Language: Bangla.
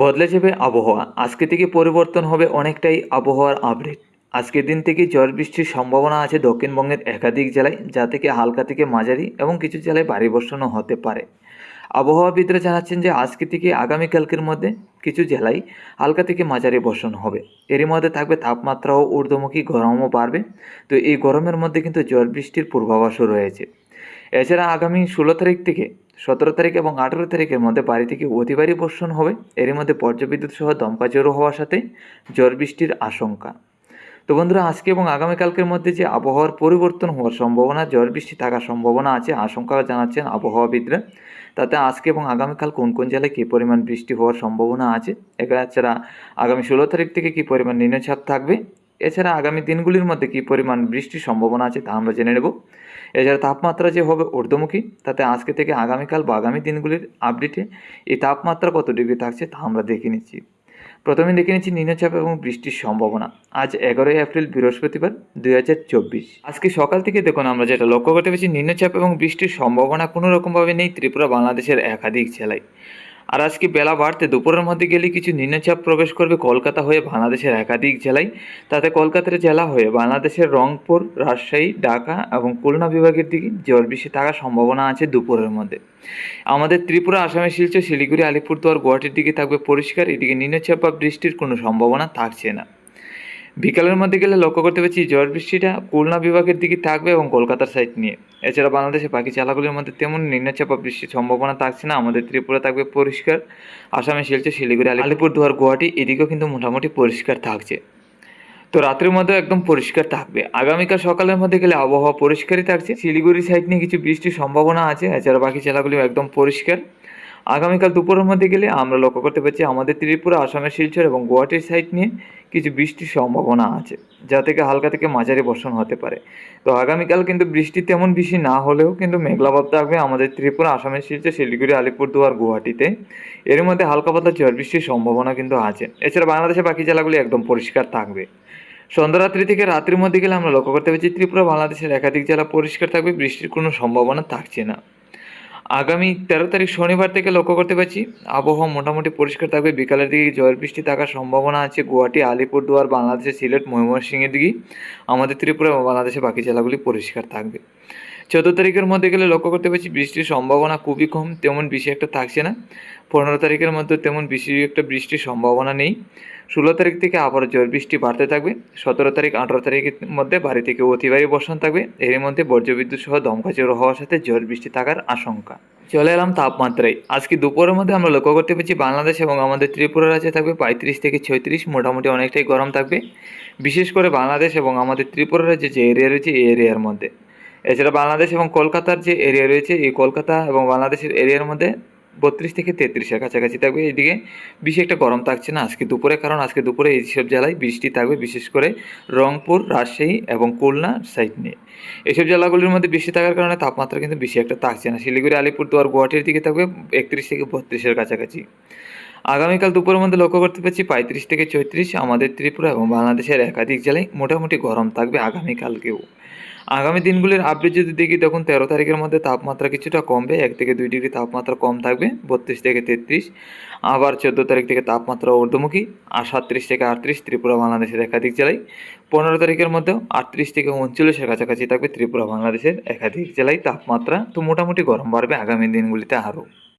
বদলে যাবে আবহাওয়া। আজকে থেকে পরিবর্তন হবে অনেকটাই আবহাওয়ার আপডেট। আজকের দিন থেকে ঝড় বৃষ্টির সম্ভাবনা আছে দক্ষিণবঙ্গের একাধিক জেলায়, যা থেকে হালকা থেকে মাঝারি এবং কিছু জেলায় ভারী বর্ষণও হতে পারে। আবহাওয়াবিদরা জানাচ্ছেন যে আজকে থেকে আগামীকালকের মধ্যে কিছু জেলায় হালকা থেকে মাঝারি বর্ষণ হবে। এরই মধ্যে থাকবে তাপমাত্রাও ঊর্ধ্বমুখী গরমও বাড়বে। তো এই গরমের মধ্যে কিন্তু ঝড় বৃষ্টির পূর্বাভাসও রয়েছে। এছাড়া আগামী ষোলো তারিখ থেকে, সতেরো তারিখ এবং আঠেরো তারিখের মধ্যে বাড়ি থেকে অতি ভারী বর্ষণ হবে। এর মধ্যে বজ্রবিদ্যুৎ সহ দমকা জোরও হওয়ার সাথে ঝড় বৃষ্টির আশঙ্কা। তো বন্ধুরা, আজকে এবং আগামীকালকের মধ্যে যে আবহাওয়ার পরিবর্তন হওয়ার সম্ভাবনা, ঝড় বৃষ্টি থাকার সম্ভাবনা আছে, আশঙ্কা জানাচ্ছেন আবহাওয়াবিদরা। তাতে আজকে এবং আগামীকাল কোন কোন জেলায় কী পরিমাণ বৃষ্টি হওয়ার সম্ভাবনা আছে? এছাড়া আগামী ষোলো তারিখ থেকে কী পরিমাণ নিম্নচাপ থাকবে? এছাড়া আগামী দিনগুলির মধ্যে কী পরিমাণ বৃষ্টির সম্ভাবনা আছে তা আমরা জেনে নেব। এছাড়া তাপমাত্রা যে হবে ঊর্ধ্বমুখী, তাতে আজকে থেকে আগামীকাল বা আগামী দিনগুলির আপডেটে এই তাপমাত্রা কত ডিগ্রি থাকছে তা আমরা দেখে নিচ্ছি। প্রথমে দেখে নিচ্ছি নিম্নচাপ এবং বৃষ্টির সম্ভাবনা। আজ এগারোই এপ্রিল, বৃহস্পতিবার, দুই হাজার চব্বিশ। আজকে সকাল থেকে দেখুন আমরা যেটা লক্ষ্য করতে পেরেছি, নিম্নচাপ এবং বৃষ্টির সম্ভাবনা কোনো রকমভাবে নেই ত্রিপুরা, বাংলাদেশের একাধিক জেলায়। আর আজকে বেলা বাড়তে দুপুরের মধ্যে গেলে কিছু নিম্নচাপ প্রবেশ করবে কলকাতা হয়ে বাংলাদেশের একাধিক জেলায়। তাতে কলকাতার জেলা হয়ে বাংলাদেশের রংপুর, রাজশাহী, ঢাকা এবং খুলনা বিভাগের দিকে জ্বর বৃষ্টি থাকার সম্ভাবনা আছে দুপুরের মধ্যে। আমাদের ত্রিপুরা আসামের শিলচর, শিলিগুড়ি, আলিপুরদুয়ার গুয়াহাটির দিকে থাকবে পরিষ্কার। এদিকে নিম্নচাপ বা বৃষ্টির কোনো সম্ভাবনা থাকছে না। বিকালের মধ্যে গেলে লক্ষ্য করতে পারছি ঝড় বৃষ্টিটা খুলনা বিভাগের দিকে থাকবে এবং কলকাতার সাইড নিয়ে। এছাড়া বাংলাদেশে বাকি জেলাগুলির মধ্যে তেমন নিম্নচাপ বৃষ্টির সম্ভাবনা থাকছে না। আমাদের ত্রিপুরা থাকবে পরিষ্কার। আসামে শিলচর, শিলিগুড়ি, আলিপুরদুয়ার গুয়াহাটি এদিকেও কিন্তু মোটামুটি পরিষ্কার থাকছে। তো রাত্রির মধ্যে একদম পরিষ্কার থাকবে। আগামীকাল সকালের মধ্যে গেলে আবহাওয়া পরিষ্কারই থাকছে। শিলিগুড়ি সাইড নিয়ে কিছু বৃষ্টির সম্ভাবনা আছে। এছাড়া বাকি জেলাগুলিও একদম পরিষ্কার। আগামীকাল দুপুরের মধ্যে গেলে আমরা লক্ষ্য করতে পারছি আমাদের ত্রিপুরা, আসামের শিলচর এবং গুয়াহাটির সাইড নিয়ে কিছু বৃষ্টির সম্ভাবনা আছে, যা থেকে হালকা থেকে মাঝারি বর্ষণ হতে পারে। তো আগামীকাল কিন্তু বৃষ্টি তেমন বেশি না হলেও কিন্তু মেঘলাভাব থাকবে আমাদের ত্রিপুরা, আসামের শিলচর, শিলিগুড়ি, আলিপুরদুয়ার, গুয়াহাটিতে। এর মধ্যে হালকা পাতলা ঝড় বৃষ্টির সম্ভাবনা কিন্তু আছে। এছাড়া বাংলাদেশের বাকি জেলাগুলি একদম পরিষ্কার থাকবে। সন্ধ্যারাত্রি থেকে রাত্রির মধ্যে গেলে আমরা লক্ষ্য করতে পারছি ত্রিপুরা, বাংলাদেশের একাধিক জেলা পরিষ্কার থাকবে, বৃষ্টির কোনো সম্ভাবনা থাকছে না। আগামী তেরো তারিখ শনিবার থেকে লক্ষ্য করতে পারছি। আবহাওয়া মোটামুটি পরিষ্কার থাকবে। বিকালের দিকে ঝড় বৃষ্টি থাকার সম্ভাবনা আছে গুয়াহাটি, আলিপুরদুয়ার, বাংলাদেশের সিলেট, ময়মনসিংহের দিকে। আমাদের ত্রিপুরা এবং বাংলাদেশের বাকি জেলাগুলি পরিষ্কার থাকবে। চোদ্দ তারিখের মধ্যে গেলে লক্ষ্য করতে পারছি বৃষ্টির সম্ভাবনা খুবই কম, তেমন বেশি একটা থাকছে না। পনেরো তারিখের মধ্যে তেমন বেশি একটা বৃষ্টির সম্ভাবনা নেই। ষোলো তারিখ থেকে আবারও ঝড় বৃষ্টি বাড়তে থাকবে। সতেরো তারিখ, আঠারো তারিখের মধ্যে বাড়ি থেকে অতিবাহী বর্ষণ থাকবে। এর মধ্যে বজ্রবিদ্যুৎ সহ দমকা জোর হওয়ার সাথে ঝড় বৃষ্টি থাকার আশঙ্কা। চলে এলাম তাপমাত্রায়। আজকে দুপুরের মধ্যে আমরা লক্ষ্য করতে পেরেছি বাংলাদেশ এবং আমাদের ত্রিপুরা রাজ্যে থাকবে পঁয়ত্রিশ থেকে ছয়ত্রিশ, মোটামুটি অনেকটাই গরম থাকবে। বিশেষ করে বাংলাদেশ এবং আমাদের ত্রিপুরা রাজ্যে যে এরিয়া রয়েছে এই এরিয়ার মধ্যে। এছাড়া বাংলাদেশ এবং কলকাতার যে এরিয়া রয়েছে, এই কলকাতা এবং বাংলাদেশের এরিয়ার মধ্যে বত্রিশ থেকে তেত্রিশের কাছাকাছি থাকবে এদিকে বেশি একটা গরম থাকছে না আজকে দুপুরে, কারণ আজকে দুপুরে এইসব জেলায় বৃষ্টি থাকবে, বিশেষ করে রংপুর, রাজশাহী এবং খুলনা সাইড নিয়ে। এইসব জেলাগুলির মধ্যে বৃষ্টি থাকার কারণে তাপমাত্রা কিন্তু বেশি একটা থাকছে না। শিলিগুড়ি, আলিপুরদুয়ার, গুয়াহাটির দিকে থাকবে একত্রিশ থেকে বত্রিশের কাছাকাছি। আগামীকাল দুপুরের মধ্যে লক্ষ্য করতে পারছি পঁয়ত্রিশ থেকে চৌত্রিশ আমাদের ত্রিপুরা এবং বাংলাদেশের একাধিক জেলায় মোটামুটি গরম থাকবে আগামীকালকেও। আগামী দিনগুলির আপডেট যদি দেখি, তখন তেরো তারিখের মধ্যে তাপমাত্রা কিছুটা কমবে, এক থেকে দুই ডিগ্রি তাপমাত্রা কম থাকবে, বত্রিশ থেকে তেত্রিশ। আবার চোদ্দ তারিখ থেকে তাপমাত্রা ঊর্ধ্বমুখী, আর সাতত্রিশ থেকে আটত্রিশ ত্রিপুরা, বাংলাদেশের একাধিক জেলায়। পনেরো তারিখের মধ্যেও আটত্রিশ থেকে উনচল্লিশের কাছাকাছি থাকবে ত্রিপুরা, বাংলাদেশের একাধিক জেলায় তাপমাত্রা। তো মোটামুটি গরম বাড়বে আগামী দিনগুলিতে আরও।